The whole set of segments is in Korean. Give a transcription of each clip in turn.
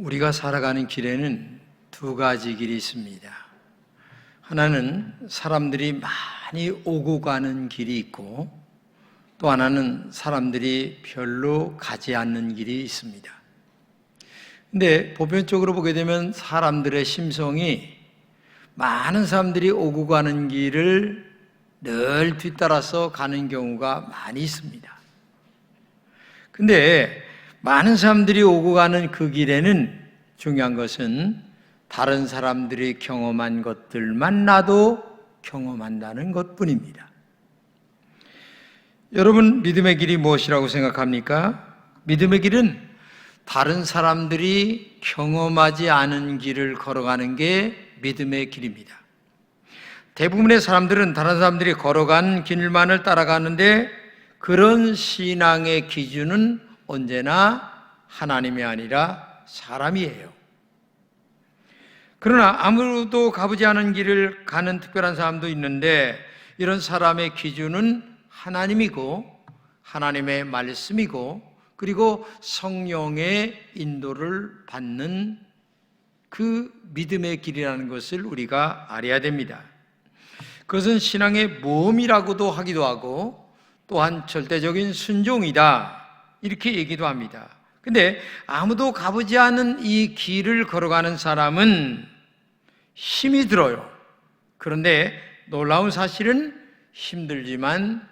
우리가 살아가는 길에는 두 가지 길이 있습니다. 하나는 사람들이 많이 오고 가는 길이 있고 또 하나는 사람들이 별로 가지 않는 길이 있습니다. 근데 보편적으로 보게 되면 사람들의 심성이 많은 사람들이 오고 가는 길을 늘 뒤따라서 가는 경우가 많이 있습니다. 근데 많은 사람들이 오고 가는 그 길에는 중요한 것은 다른 사람들이 경험한 것들만 나도 경험한다는 것 뿐입니다. 여러분, 믿음의 길이 무엇이라고 생각합니까? 믿음의 길은 다른 사람들이 경험하지 않은 길을 걸어가는 게 믿음의 길입니다. 대부분의 사람들은 다른 사람들이 걸어간 길만을 따라가는데 그런 신앙의 기준은 언제나 하나님이 아니라 사람이에요. 그러나 아무도 가보지 않은 길을 가는 특별한 사람도 있는데 이런 사람의 기준은 하나님이고 하나님의 말씀이고 그리고 성령의 인도를 받는 그 믿음의 길이라는 것을 우리가 알아야 됩니다. 그것은 신앙의 모험이라고도 하기도 하고 또한 절대적인 순종이다. 이렇게 얘기도 합니다. 근데 아무도 가보지 않은 이 길을 걸어가는 사람은 힘이 들어요. 그런데 놀라운 사실은 힘들지만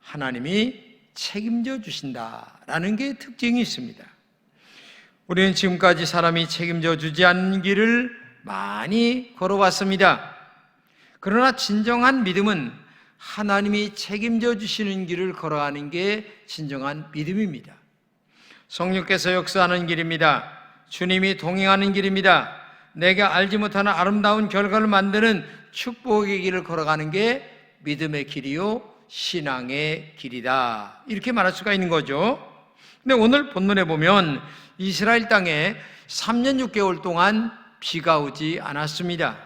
하나님이 책임져 주신다라는 게 특징이 있습니다. 우리는 지금까지 사람이 책임져 주지 않는 길을 많이 걸어왔습니다. 그러나 진정한 믿음은 하나님이 책임져 주시는 길을 걸어가는 게 진정한 믿음입니다. 성령께서 역사하는 길입니다. 주님이 동행하는 길입니다. 내가 알지 못하는 아름다운 결과를 만드는 축복의 길을 걸어가는 게 믿음의 길이요, 신앙의 길이다. 이렇게 말할 수가 있는 거죠. 근데 오늘 본문에 보면 이스라엘 땅에 3년 6개월 동안 비가 오지 않았습니다.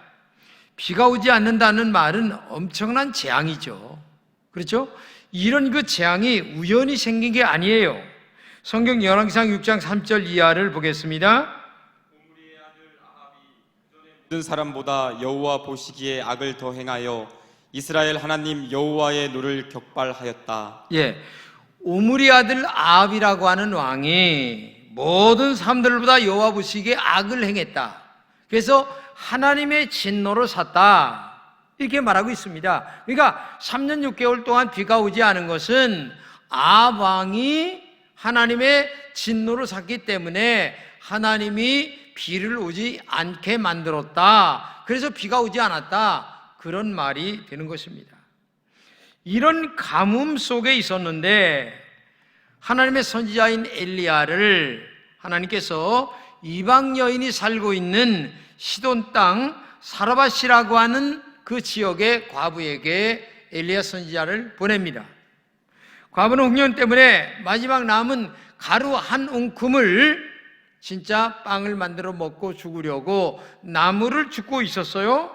비가 오지 않는다는 말은 엄청난 재앙이죠. 그렇죠? 이런 그 재앙이 우연히 생긴 게 아니에요. 성경 열왕기상 6장 3절 이하를 보겠습니다. 모든 사람보다 여호와 보시기에 악을 더 행하여 이스라엘 하나님 여호와의 노를 격발하였다. 예. 오므리 아들 아합이라고 하는 왕이 모든 사람들보다 여호와 보시기에 악을 행했다. 그래서 하나님의 진노를 샀다. 이렇게 말하고 있습니다. 그러니까 3년 6개월 동안 비가 오지 않은 것은 아합 왕이 하나님의 진노를 샀기 때문에 하나님이 비를 오지 않게 만들었다. 그래서 비가 오지 않았다. 그런 말이 되는 것입니다. 이런 가뭄 속에 있었는데 하나님의 선지자인 엘리야를 하나님께서 이방 여인이 살고 있는 시돈 땅 사라바시라고 하는 그 지역의 과부에게 엘리야 선지자를 보냅니다. 과부는 흉년 때문에 마지막 남은 가루 한 웅큼을 진짜 빵을 만들어 먹고 죽으려고 나무를 줍고 있었어요.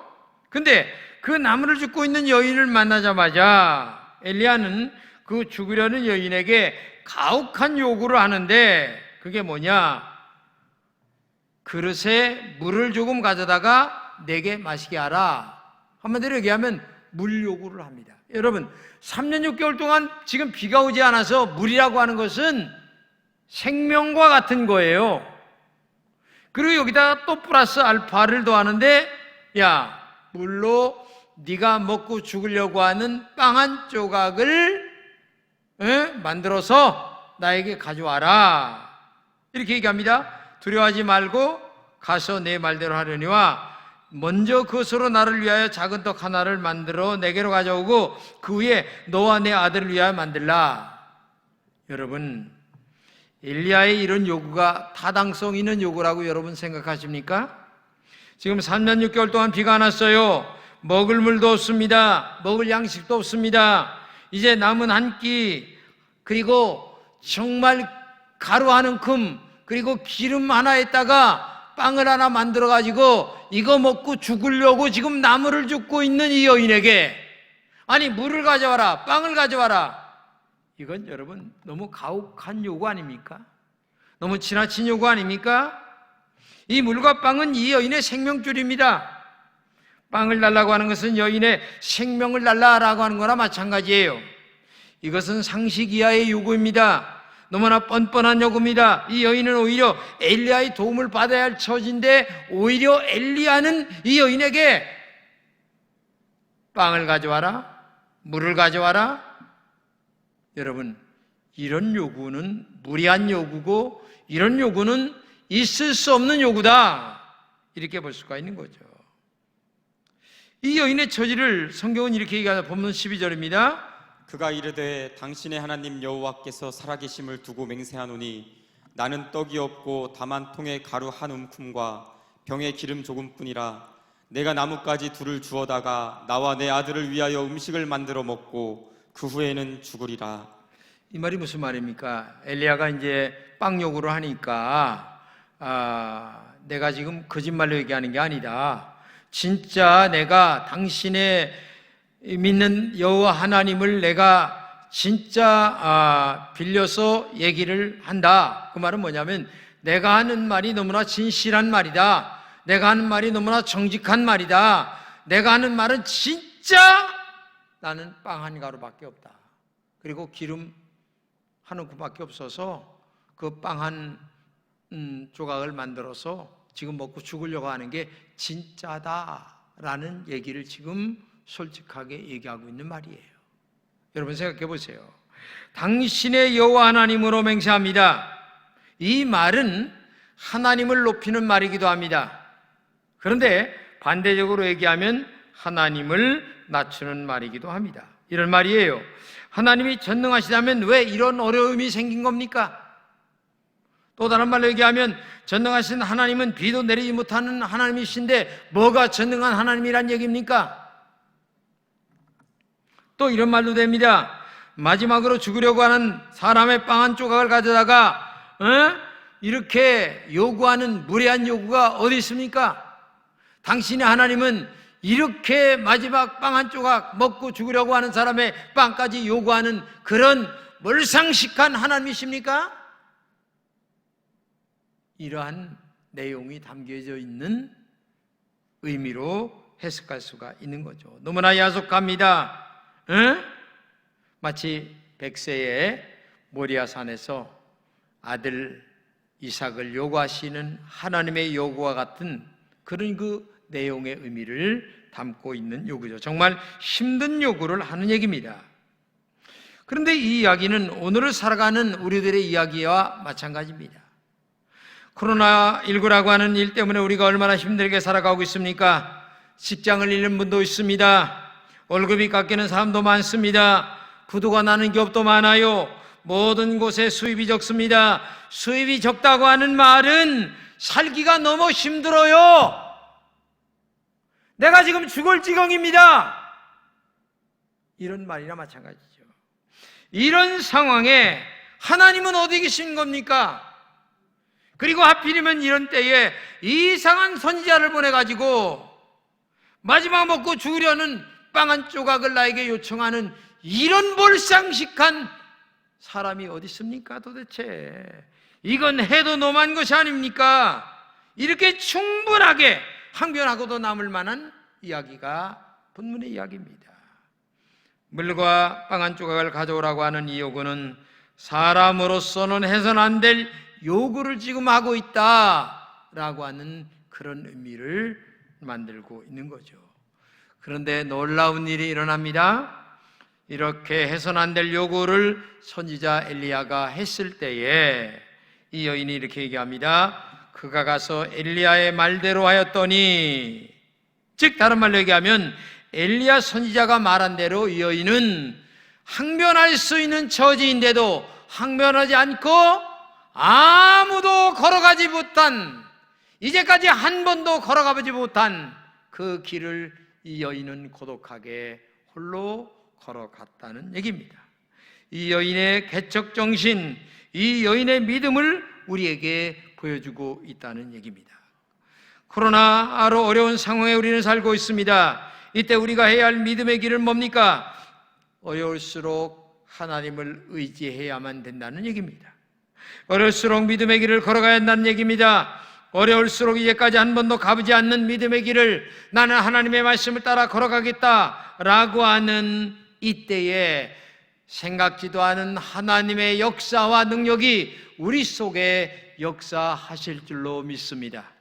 근데 그 나무를 줍고 있는 여인을 만나자마자 엘리야는 그 죽으려는 여인에게 가혹한 요구를 하는데 그게 뭐냐? 그릇에 물을 조금 가져다가 내게 마시게 하라. 한마디로 얘기하면 물 요구를 합니다. 여러분, 3년 6개월 동안 지금 비가 오지 않아서 물이라고 하는 것은 생명과 같은 거예요. 그리고 여기다가 또 플러스 알파를 더하는데 야, 물로 네가 먹고 죽으려고 하는 빵 한 조각을 에? 만들어서 나에게 가져와라. 이렇게 얘기합니다. 두려워하지 말고 가서 내 말대로 하려니와 먼저 그것으로 나를 위하여 작은 떡 하나를 만들어 내게로 가져오고 그 위에 너와 내 아들을 위하여 만들라. 여러분, 엘리야의 이런 요구가 타당성 있는 요구라고 여러분 생각하십니까? 지금 3년 6개월 동안 비가 안 왔어요. 먹을 물도 없습니다. 먹을 양식도 없습니다. 이제 남은 한 끼, 그리고 정말 가루 한 움큼, 그리고 기름 하나에다가 빵을 하나 만들어 가지고 이거 먹고 죽으려고 지금 나무를 줍고 있는 이 여인에게 아니, 물을 가져와라, 빵을 가져와라. 이건 여러분 너무 가혹한 요구 아닙니까? 너무 지나친 요구 아닙니까? 이 물과 빵은 이 여인의 생명줄입니다. 빵을 달라고 하는 것은 여인의 생명을 달라라고 하는 거나 마찬가지예요. 이것은 상식 이하의 요구입니다. 너무나 뻔뻔한 요구입니다. 이 여인은 오히려 엘리야의 도움을 받아야 할 처지인데 오히려 엘리야는 이 여인에게 빵을 가져와라, 물을 가져와라. 여러분, 이런 요구는 무리한 요구고 이런 요구는 있을 수 없는 요구다. 이렇게 볼 수가 있는 거죠. 이 여인의 처지를 성경은 이렇게 얘기하다 본문 12절입니다. 그가 이르되 당신의 하나님 여호와께서 살아계심을 두고 맹세하노니 나는 떡이 없고 다만 통에 가루 한 움큼과 병에 기름 조금뿐이라 내가 나뭇가지 둘을 주어다가 나와 내 아들을 위하여 음식을 만들어 먹고 그 후에는 죽으리라 이 말이 무슨 말입니까? 엘리야가 이제 빵 요구를 하니까 아, 내가 지금 거짓말로 얘기하는 게 아니다. 진짜 내가 당신의 믿는 여호와 하나님을 내가 진짜 아, 빌려서 얘기를 한다. 그 말은 뭐냐면 내가 하는 말이 너무나 진실한 말이다. 내가 하는 말이 너무나 정직한 말이다. 내가 하는 말은 진짜 나는 빵 한 가루밖에 없다. 그리고 기름 한 움큼밖에 없어서 그 빵한 음, 조각을 만들어서 지금 먹고 죽으려고 하는 게 진짜다라는 얘기를 지금 솔직하게 얘기하고 있는 말이에요. 여러분 생각해 보세요. 당신의 여호와 하나님으로 맹세합니다. 이 말은 하나님을 높이는 말이기도 합니다. 그런데 반대적으로 얘기하면 하나님을 낮추는 말이기도 합니다. 이런 말이에요. 하나님이 전능하시다면 왜 이런 어려움이 생긴 겁니까? 또 다른 말로 얘기하면 전능하신 하나님은 비도 내리지 못하는 하나님이신데 뭐가 전능한 하나님이란 얘기입니까? 또 이런 말도 됩니다. 마지막으로 죽으려고 하는 사람의 빵 한 조각을 가져다가 어? 이렇게 요구하는 무례한 요구가 어디 있습니까? 당신의 하나님은 이렇게 마지막 빵 한 조각 먹고 죽으려고 하는 사람의 빵까지 요구하는 그런 멀상식한 하나님이십니까? 이러한 내용이 담겨져 있는 의미로 해석할 수가 있는 거죠. 너무나 야속합니다. 응? 마치 백세의 모리아산에서 아들 이삭을 요구하시는 하나님의 요구와 같은 그런 그 내용의 의미를 담고 있는 요구죠. 정말 힘든 요구를 하는 얘기입니다. 그런데 이 이야기는 오늘을 살아가는 우리들의 이야기와 마찬가지입니다. 코로나19라고 하는 일 때문에 우리가 얼마나 힘들게 살아가고 있습니까? 직장을 잃는 분도 있습니다. 월급이 깎이는 사람도 많습니다. 부도가 나는 기업도 많아요. 모든 곳에 수입이 적습니다. 수입이 적다고 하는 말은 살기가 너무 힘들어요. 내가 지금 죽을 지경입니다. 이런 말이나 마찬가지죠. 이런 상황에 하나님은 어디 계신 겁니까? 그리고 하필이면 이런 때에 이상한 선지자를 보내가지고 마지막 먹고 죽으려는 빵 한 조각을 나에게 요청하는 이런 몰상식한 사람이 어디 있습니까 도대체? 이건 해도 너무한 것이 아닙니까? 이렇게 충분하게 항변하고도 남을 만한 이야기가 본문의 이야기입니다. 물과 빵 한 조각을 가져오라고 하는 이 요구는 사람으로서는 해선 안 될 요구를 지금 하고 있다라고 하는 그런 의미를 만들고 있는 거죠. 그런데 놀라운 일이 일어납니다. 이렇게 해선 안 될 요구를 선지자 엘리야가 했을 때에 이 여인이 이렇게 얘기합니다. 그가 가서 엘리야의 말대로 하였더니 즉 다른 말로 얘기하면 엘리야 선지자가 말한 대로 이 여인은 항변할 수 있는 처지인데도 항변하지 않고 아무도 걸어가지 못한 이제까지 한 번도 걸어가보지 못한 그 길을 이 여인은 고독하게 홀로 걸어갔다는 얘기입니다. 이 여인의 개척 정신, 이 여인의 믿음을 우리에게 보여주고 있다는 얘기입니다. 코로나로 어려운 상황에 우리는 살고 있습니다. 이때 우리가 해야 할 믿음의 길은 뭡니까? 어려울수록 하나님을 의지해야만 된다는 얘기입니다. 어려울수록 믿음의 길을 걸어가야 한다는 얘기입니다. 어려울수록 이제까지 한 번도 가보지 않는 믿음의 길을 나는 하나님의 말씀을 따라 걸어가겠다 라고 하는 이때에 생각지도 않은 하나님의 역사와 능력이 우리 속에 역사하실 줄로 믿습니다.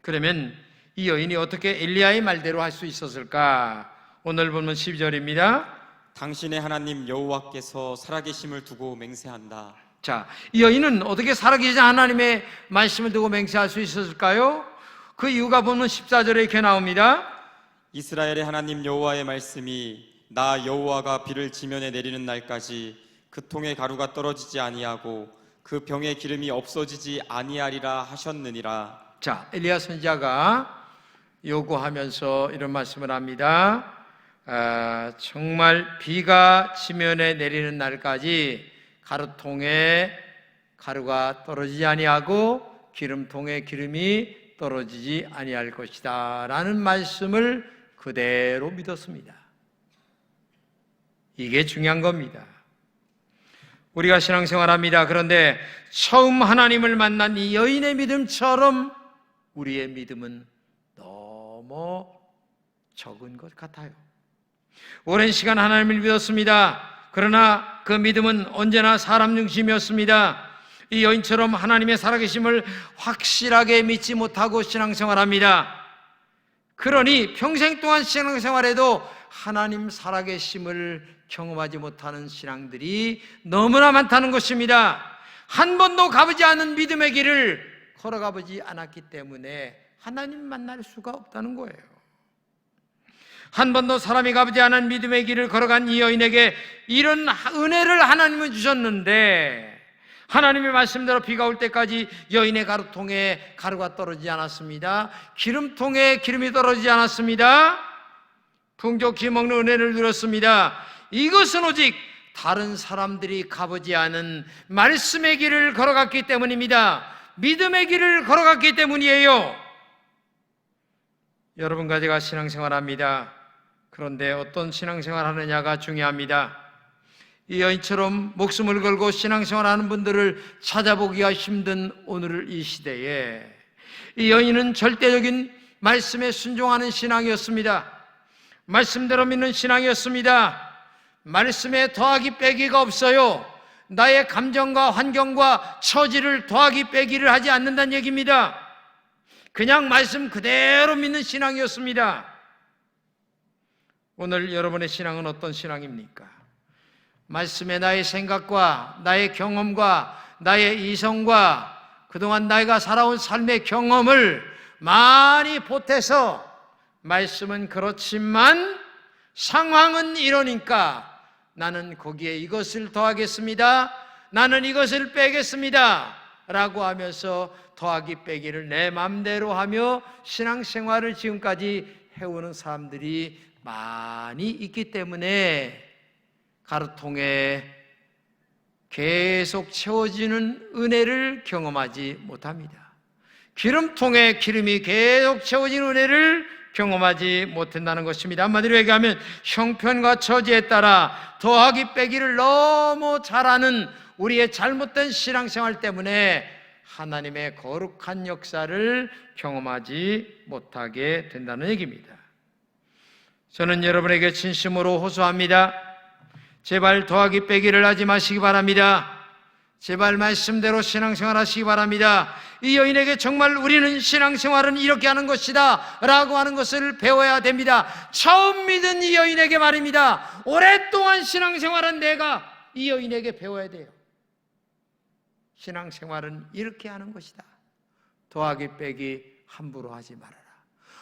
그러면 이 여인이 어떻게 엘리야의 말대로 할 수 있었을까? 오늘 보면 12절입니다. 당신의 하나님 여호와께서 살아계심을 두고 맹세한다. 자, 이 여인은 어떻게 살아계신 하나님의 말씀을 두고 맹세할 수 있었을까요? 그 이유가 보면 14절에 이렇게 나옵니다. 이스라엘의 하나님 여호와의 말씀이 나 여호와가 비를 지면에 내리는 날까지 그 통에 가루가 떨어지지 아니하고 그 병에 기름이 없어지지 아니하리라 하셨느니라. 자, 엘리야 선지자가 요구하면서 이런 말씀을 합니다. 아, 정말 비가 지면에 내리는 날까지 가루통에 가루가 떨어지지 아니하고 기름통에 기름이 떨어지지 아니할 것이다 라는 말씀을 그대로 믿었습니다. 이게 중요한 겁니다. 우리가 신앙생활합니다. 그런데 처음 하나님을 만난 이 여인의 믿음처럼 우리의 믿음은 너무 적은 것 같아요. 오랜 시간 하나님을 믿었습니다. 그러나 그 믿음은 언제나 사람 중심이었습니다. 이 여인처럼 하나님의 살아계심을 확실하게 믿지 못하고 신앙생활합니다. 그러니 평생 동안 신앙생활에도 하나님 살아계심을 경험하지 못하는 신앙들이 너무나 많다는 것입니다. 한 번도 가보지 않은 믿음의 길을 걸어가보지 않았기 때문에 하나님 만날 수가 없다는 거예요. 한 번도 사람이 가보지 않은 믿음의 길을 걸어간 이 여인에게 이런 은혜를 하나님은 주셨는데 하나님의 말씀대로 비가 올 때까지 여인의 가루통에 가루가 떨어지지 않았습니다. 기름통에 기름이 떨어지지 않았습니다. 풍족히 먹는 은혜를 누렸습니다. 이것은 오직 다른 사람들이 가보지 않은 말씀의 길을 걸어갔기 때문입니다. 믿음의 길을 걸어갔기 때문이에요. 여러분과 제가 신앙생활 합니다. 그런데 어떤 신앙생활 하느냐가 중요합니다. 이 여인처럼 목숨을 걸고 신앙생활 하는 분들을 찾아보기가 힘든 오늘 이 시대에 이 여인은 절대적인 말씀에 순종하는 신앙이었습니다. 말씀대로 믿는 신앙이었습니다. 말씀에 더하기 빼기가 없어요. 나의 감정과 환경과 처지를 더하기 빼기를 하지 않는다는 얘기입니다. 그냥 말씀 그대로 믿는 신앙이었습니다. 오늘 여러분의 신앙은 어떤 신앙입니까? 말씀에 나의 생각과 나의 경험과 나의 이성과 그동안 내가 살아온 삶의 경험을 많이 보태서 말씀은 그렇지만 상황은 이러니까 나는 거기에 이것을 더하겠습니다. 나는 이것을 빼겠습니다. 라고 하면서 더하기 빼기를 내 맘대로 하며 신앙생활을 지금까지 해오는 사람들이 많이 있기 때문에 가루통에 계속 채워지는 은혜를 경험하지 못합니다. 기름통에 기름이 계속 채워지는 은혜를 경험하지 못한다는 것입니다. 한마디로 얘기하면 형편과 처지에 따라 더하기 빼기를 너무 잘하는 우리의 잘못된 신앙생활 때문에 하나님의 거룩한 역사를 경험하지 못하게 된다는 얘기입니다. 저는 여러분에게 진심으로 호소합니다. 제발 더하기 빼기를 하지 마시기 바랍니다. 제발 말씀대로 신앙생활 하시기 바랍니다. 이 여인에게 정말 우리는 신앙생활은 이렇게 하는 것이다 라고 하는 것을 배워야 됩니다. 처음 믿은 이 여인에게 말입니다. 오랫동안 신앙생활은 내가 이 여인에게 배워야 돼요. 신앙생활은 이렇게 하는 것이다. 더하기 빼기 함부로 하지 말아라.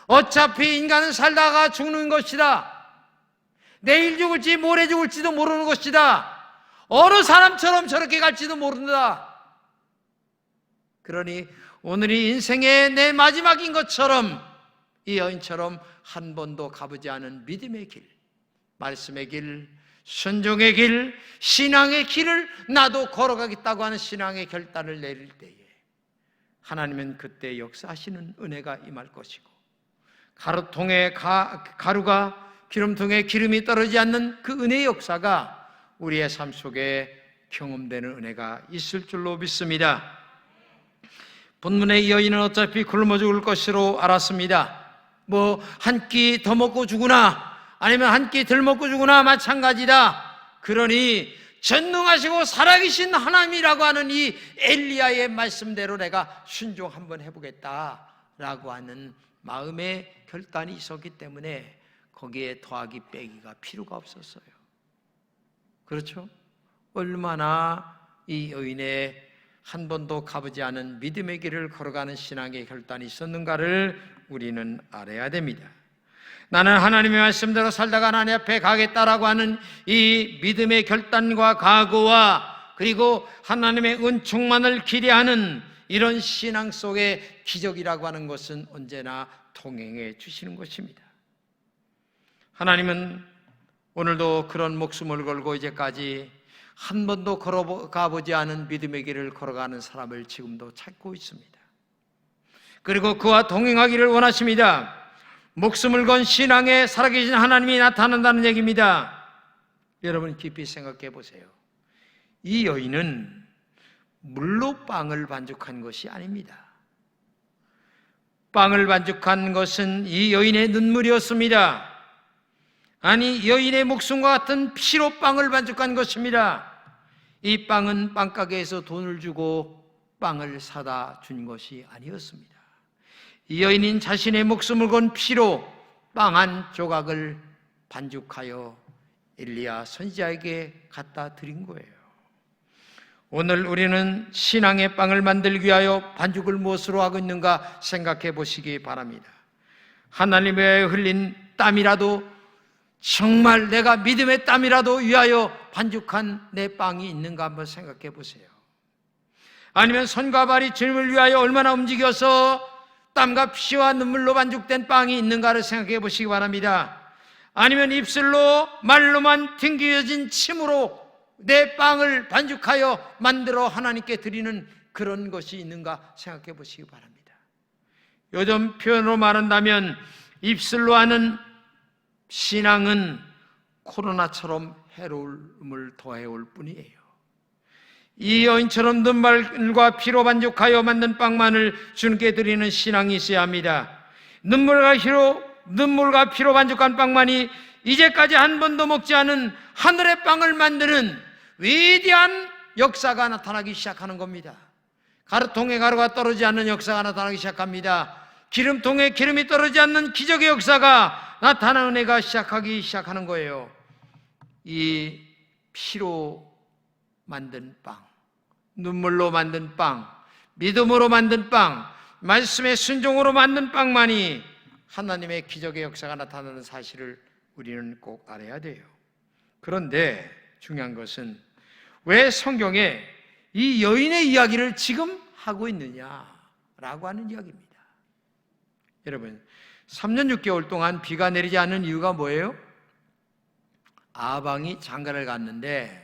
어차피 인간은 살다가 죽는 것이다. 내일 죽을지 모레 죽을지도 모르는 것이다. 어느 사람처럼 저렇게 갈지도 모른다. 그러니 오늘이 인생의 내 마지막인 것처럼 이 여인처럼 한 번도 가보지 않은 믿음의 길, 말씀의 길, 순종의 길, 신앙의 길을 나도 걸어가겠다고 하는 신앙의 결단을 내릴 때에 하나님은 그때 역사하시는 은혜가 임할 것이고 가루통에 가, 가루가 기름통에 기름이 떨어지지 않는 그 은혜의 역사가 우리의 삶 속에 경험되는 은혜가 있을 줄로 믿습니다. 본문의 여인은 어차피 굶어 죽을 것으로 알았습니다. 뭐 한 끼 더 먹고 죽으나 아니면 한 끼 덜 먹고 죽으나 마찬가지다. 그러니 전능하시고 살아계신 하나님이라고 하는 이 엘리야의 말씀대로 내가 순종 한번 해보겠다 라고 하는 마음의 결단이 있었기 때문에 거기에 더하기 빼기가 필요가 없었어요. 그렇죠? 얼마나 이 여인의 한 번도 가보지 않은 믿음의 길을 걸어가는 신앙의 결단이 있었는가를 우리는 알아야 됩니다. 나는 하나님의 말씀대로 살다가 하나님 앞에 가겠다라고 하는 이 믿음의 결단과 각오와 그리고 하나님의 은총만을 기대하는 이런 신앙 속의 기적이라고 하는 것은 언제나 통행해 주시는 것입니다. 하나님은 오늘도 그런 목숨을 걸고 이제까지 한 번도 걸어가 보지 않은 믿음의 길을 걸어가는 사람을 지금도 찾고 있습니다. 그리고 그와 동행하기를 원하십니다. 목숨을 건 신앙에 살아계신 하나님이 나타난다는 얘기입니다. 여러분 깊이 생각해 보세요. 이 여인은 물로 빵을 반죽한 것이 아닙니다. 빵을 반죽한 것은 이 여인의 눈물이었습니다. 아니, 여인의 목숨과 같은 피로 빵을 반죽한 것입니다. 이 빵은 빵가게에서 돈을 주고 빵을 사다 준 것이 아니었습니다. 이 여인인 자신의 목숨을 건 피로 빵 한 조각을 반죽하여 엘리야 선지자에게 갖다 드린 거예요. 오늘 우리는 신앙의 빵을 만들기 위하여 반죽을 무엇으로 하고 있는가 생각해 보시기 바랍니다. 하나님의 흘린 땀이라도 정말 내가 믿음의 땀이라도 위하여 반죽한 내 빵이 있는가 한번 생각해 보세요. 아니면 손과 발이 주님을 위하여 얼마나 움직여서 땀과 피와 눈물로 반죽된 빵이 있는가를 생각해 보시기 바랍니다. 아니면 입술로 말로만 튕겨진 침으로 내 빵을 반죽하여 만들어 하나님께 드리는 그런 것이 있는가 생각해 보시기 바랍니다. 요즘 표현으로 말한다면 입술로 하는 신앙은 코로나처럼 해로움을 더해 올 뿐이에요. 이 여인처럼 눈물과 피로 반죽하여 만든 빵만을 주님께 드리는 신앙이 있어야 합니다. 눈물과 피로, 눈물과 피로 반죽한 빵만이 이제까지 한 번도 먹지 않은 하늘의 빵을 만드는 위대한 역사가 나타나기 시작하는 겁니다. 가루통에 가루가 떨어지지 않는 역사가 나타나기 시작합니다. 기름통에 기름이 떨어지지 않는 기적의 역사가 나타나는 은혜가 시작하기 시작하는 거예요. 이 피로 만든 빵, 눈물로 만든 빵, 믿음으로 만든 빵, 말씀의 순종으로 만든 빵만이 하나님의 기적의 역사가 나타나는 사실을 우리는 꼭 알아야 돼요. 그런데 중요한 것은 왜 성경에 이 여인의 이야기를 지금 하고 있느냐라고 하는 이야기입니다. 여러분, 3년 6개월 동안 비가 내리지 않는 이유가 뭐예요? 아방이 장가를 갔는데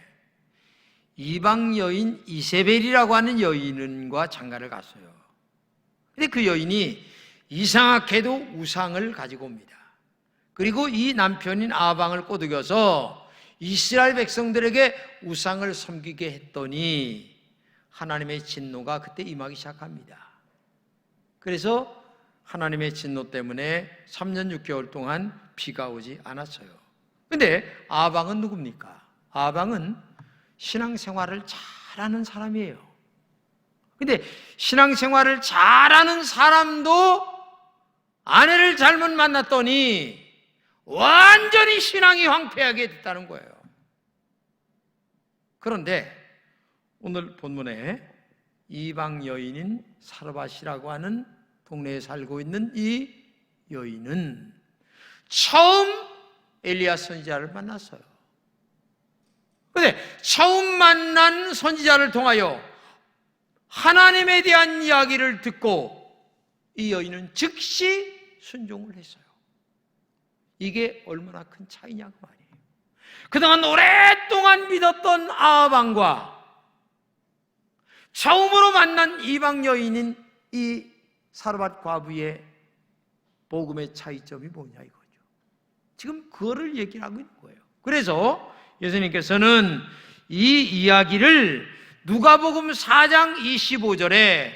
이방 여인 이세벨이라고 하는 여인과 장가를 갔어요. 근데 그 여인이 이상하게도 우상을 가지고 옵니다. 그리고 이 남편인 아방을 꼬드겨서 이스라엘 백성들에게 우상을 섬기게 했더니 하나님의 진노가 그때 임하기 시작합니다. 그래서 하나님의 진노 때문에 3년 6개월 동안 비가 오지 않았어요. 근데 아방은 누굽니까? 아방은 신앙생활을 잘하는 사람이에요. 근데 신앙생활을 잘하는 사람도 아내를 잘못 만났더니 완전히 신앙이 황폐하게 됐다는 거예요. 그런데 오늘 본문에 이방 여인인 사르밧이라고 하는 동네에 살고 있는 이 여인은 처음 엘리야 선지자를 만났어요. 근데 처음 만난 선지자를 통하여 하나님에 대한 이야기를 듣고 이 여인은 즉시 순종을 했어요. 이게 얼마나 큰 차이냐고 말이에요. 그동안 오랫동안 믿었던 아방과 처음으로 만난 이방 여인인 이 사르밧 과부의 복음의 차이점이 뭐냐 이거죠. 지금 그거를 얘기하고 있는 거예요. 그래서 예수님께서는 이 이야기를 누가복음 4장 25절에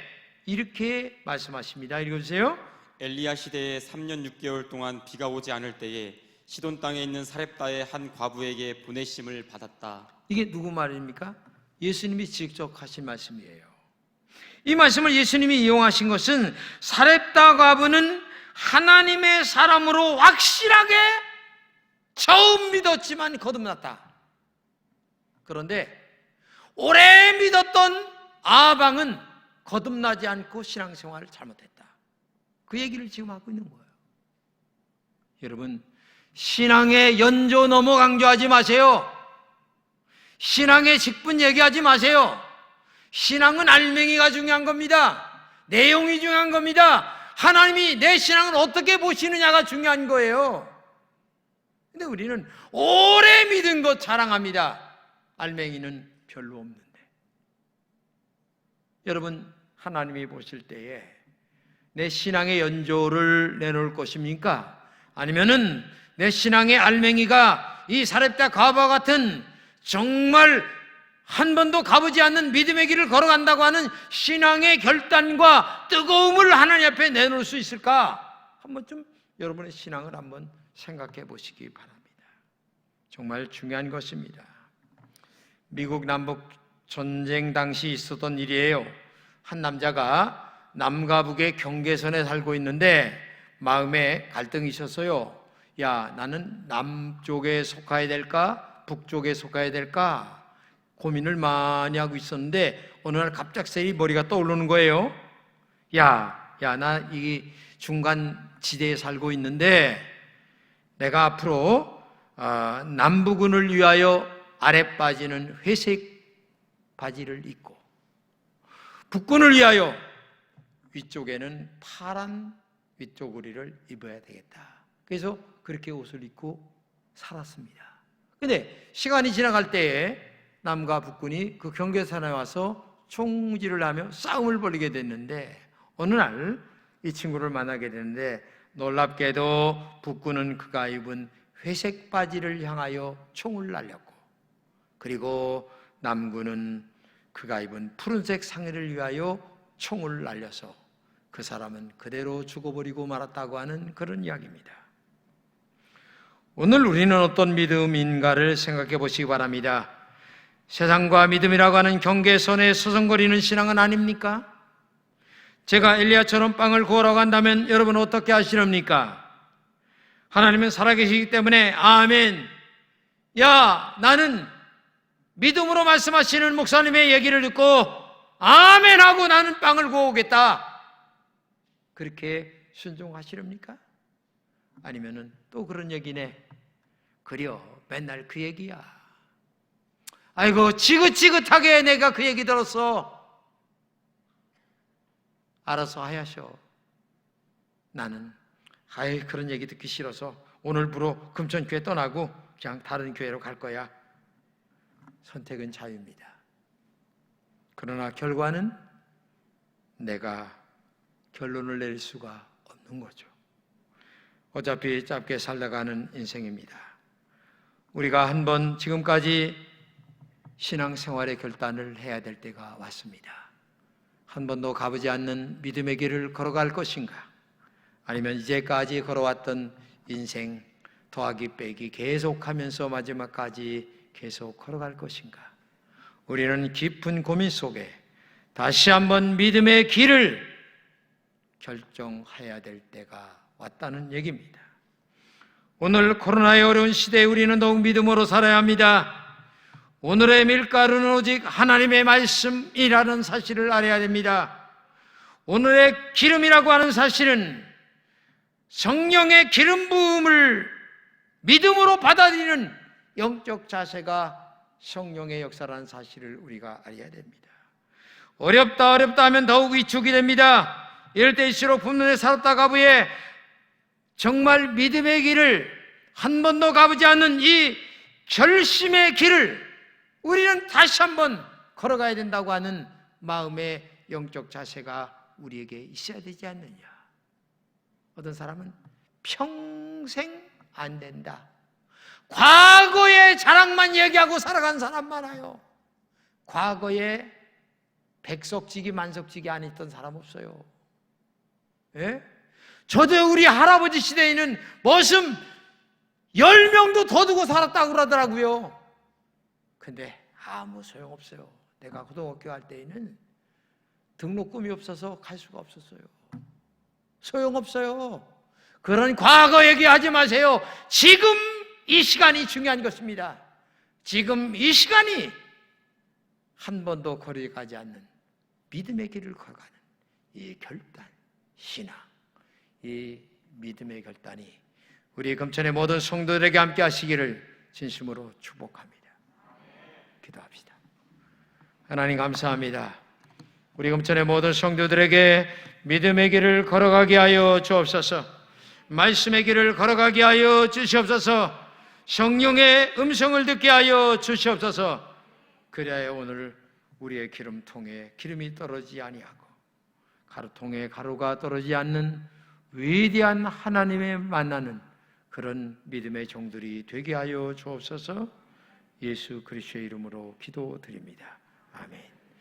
이렇게 말씀하십니다. 읽어주세요. 엘리야 시대에 3년 6개월 동안 비가 오지 않을 때에 시돈 땅에 있는 사렙다의 한 과부에게 보내심을 받았다. 이게 누구 말입니까? 예수님이 직접 하신 말씀이에요. 이 말씀을 예수님이 이용하신 것은 사렙다 과부는 하나님의 사람으로 확실하게 처음 믿었지만 거듭났다. 그런데 오래 믿었던 아방은 거듭나지 않고 신앙생활을 잘못했다. 그 얘기를 지금 하고 있는 거예요. 여러분, 신앙의 연조 너무 강조하지 마세요. 신앙의 직분 얘기하지 마세요. 신앙은 알맹이가 중요한 겁니다. 내용이 중요한 겁니다. 하나님이 내 신앙을 어떻게 보시느냐가 중요한 거예요. 근데 우리는 오래 믿은 것 자랑합니다. 알맹이는 별로 없는데. 여러분, 하나님이 보실 때에 내 신앙의 연조를 내놓을 것입니까? 아니면은 내 신앙의 알맹이가 이 사렙다 과부와 같은 정말 한 번도 가보지 않는 믿음의 길을 걸어간다고 하는 신앙의 결단과 뜨거움을 하나님 앞에 내놓을 수 있을까? 한 번쯤 여러분의 신앙을 한번 생각해 보시기 바랍니다. 정말 중요한 것입니다. 미국 남북 전쟁 당시 있었던 일이에요. 한 남자가 남과 북의 경계선에 살고 있는데 마음에 갈등이 있었어요. 야, 나는 남쪽에 속해야 될까? 북쪽에 속해야 될까? 고민을 많이 하고 있었는데 어느 날 갑작스레 머리가 떠오르는 거예요. 야, 야, 나 이 중간 지대에 살고 있는데 내가 앞으로 아, 남부군을 위하여 아래 빠지는 회색 바지를 입고 북군을 위하여 위쪽에는 파란 윗조구리를 입어야 되겠다. 그래서 그렇게 옷을 입고 살았습니다. 근데 시간이 지나갈 때에 남과 북군이 그 경계선에 와서 총질을 하며 싸움을 벌이게 됐는데 어느 날 이 친구를 만나게 되는데 놀랍게도 북군은 그가 입은 회색 바지를 향하여 총을 날렸고 그리고 남군은 그가 입은 푸른색 상의를 위하여 총을 날려서 그 사람은 그대로 죽어버리고 말았다고 하는 그런 이야기입니다. 오늘 우리는 어떤 믿음인가를 생각해 보시기 바랍니다. 세상과 믿음이라고 하는 경계선에 서성거리는 신앙은 아닙니까? 제가 엘리야처럼 빵을 구하라고 한다면 여러분 어떻게 하시렵니까? 하나님은 살아계시기 때문에 아멘. 야, 나는 믿음으로 말씀하시는 목사님의 얘기를 듣고 아멘 하고 나는 빵을 구워오겠다. 그렇게 순종하시렵니까? 아니면은 또 그런 얘기네. 그려 맨날 그 얘기야. 아이고 지긋지긋하게 내가 그 얘기 들었어. 알아서 하야셔. 나는 아이 그런 얘기 듣기 싫어서 오늘부로 금천교회 떠나고 그냥 다른 교회로 갈 거야. 선택은 자유입니다. 그러나 결과는 내가 결론을 내릴 수가 없는 거죠. 어차피 짧게 살다가는 인생입니다. 우리가 한번 지금까지 신앙생활의 결단을 해야 될 때가 왔습니다. 한 번도 가보지 않는 믿음의 길을 걸어갈 것인가? 아니면 이제까지 걸어왔던 인생 더하기 빼기 계속하면서 마지막까지 계속 걸어갈 것인가? 우리는 깊은 고민 속에 다시 한번 믿음의 길을 결정해야 될 때가 왔다는 얘기입니다. 오늘 코로나의 어려운 시대에 우리는 더욱 믿음으로 살아야 합니다. 오늘의 밀가루는 오직 하나님의 말씀이라는 사실을 알아야 됩니다. 오늘의 기름이라고 하는 사실은 성령의 기름 부음을 믿음으로 받아들이는 영적 자세가 성령의 역사라는 사실을 우리가 알아야 됩니다. 어렵다 어렵다 하면 더욱 위축이 됩니다. 이럴 때일수록 분명히 살았다 가부에 정말 믿음의 길을 한 번도 가보지 않는 이 결심의 길을 우리는 다시 한번 걸어가야 된다고 하는 마음의 영적 자세가 우리에게 있어야 되지 않느냐. 어떤 사람은 평생 안 된다. 과거의 자랑만 얘기하고 살아간 사람 많아요. 과거에 백석지기 만석지기 안 있던 사람 없어요. 예? 저도 우리 할아버지 시대에는 머슴 열 명도 더 두고 살았다고 그러더라고요. 근데 아무 소용 없어요. 내가 고등학교 갈 때에는 등록금이 없어서 갈 수가 없었어요. 소용 없어요. 그런 과거 얘기하지 마세요. 지금 이 시간이 중요한 것입니다. 지금 이 시간이 한 번도 거리 가지 않는 믿음의 길을 걸어가는 이 결단, 신앙, 이 믿음의 결단이 우리 금천의 모든 성도들에게 함께 하시기를 진심으로 축복합니다. 기도합시다. 하나님 감사합니다. 우리 금천의 모든 성도들에게 믿음의 길을 걸어가게 하여 주옵소서. 말씀의 길을 걸어가게 하여 주시옵소서. 성령의 음성을 듣게 하여 주시옵소서. 그리하여 오늘 우리의 기름 통에 기름이 떨어지지 아니하고 가루통에 가루가 떨어지지 않는 위대한 하나님의 만나는 그런 믿음의 종들이 되게 하여 주옵소서. 예수 그리스도의 이름으로 기도드립니다. 아멘.